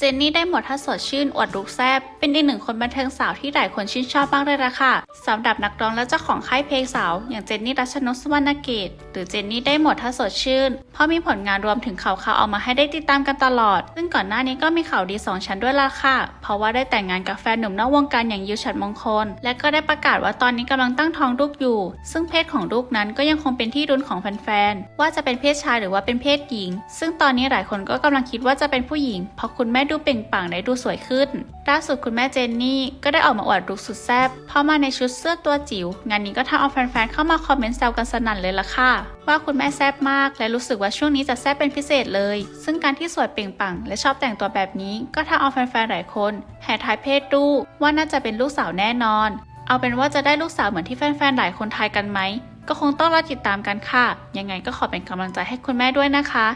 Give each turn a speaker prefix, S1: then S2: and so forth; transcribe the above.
S1: เจนนี่ได้หมดถ้าสดชื่นอวดลุกแซบเป็นอีกหนึ่งคนบันเทิงสาวที่หลายคนชื่นชอบมากเลยละค่ะสำหรับนักร้องและเจ้าของค่ายเพลงสาว อย่างเจนนี่รัชนกสวรรณเกตหรือเจนนี่ได้หมดถ้าสดชื่น เพราะมีผลงานรวมถึงข่าวข่าวๆเอามาให้ได้ติดตามกันตลอด ซึ่งก่อนหน้านี้ก็มีข่าวดีสองชั้นด้วยละค่ะ เพราะว่าได้แต่งงานกับแฟนหนุ่มนอกวงการอย่างยิวฉัดมงคล และก็ได้ประกาศว่าตอนนี้กำลังตั้งท้องลูกอยู่ ซึ่งเพศของลูกนั้นก็ยังคงเป็นที่รุนของแฟนๆว่าจะเป็นเพศชายหรือว่าเป็นเพศหญิง ซึ่งตอนนี้หลายคนก็กำลังคิดว่าจะเป็นผู้หญิงเพราะคุณแม่ดูเปล่งปังและดูสวยขึ้น ล่าสุดคุณแม่เจนนี่ก็ได้ออกมาอวดลุคสุดแซ่บเพราะมาในชุดเสื้อตัวจิ๋ว งานนี้ก็ทำเอาแฟนๆเข้ามาคอมเมนต์แซวกันสนั่นเลยล่ะค่ะ ว่าคุณแม่แซ่บมากและรู้สึกว่าช่วงนี้จะแซ่บเป็นพิเศษเลย ซึ่งการที่สวยเปล่งปังและชอบแต่งตัวแบบนี้ ก็ทำเอาแฟนๆหลายคนแห่ทายเพศลูว่าน่าจะเป็นลูกสาวแน่นอน เอาเป็นว่าจะได้ลูกสาวเหมือนที่แฟนๆหลายคนทายกันไหมก็คงต้องรอติดตามกันค่ะ ยังไงก็ขอเป็นกำลังใจให้คุณแม่ด้วยนะคะ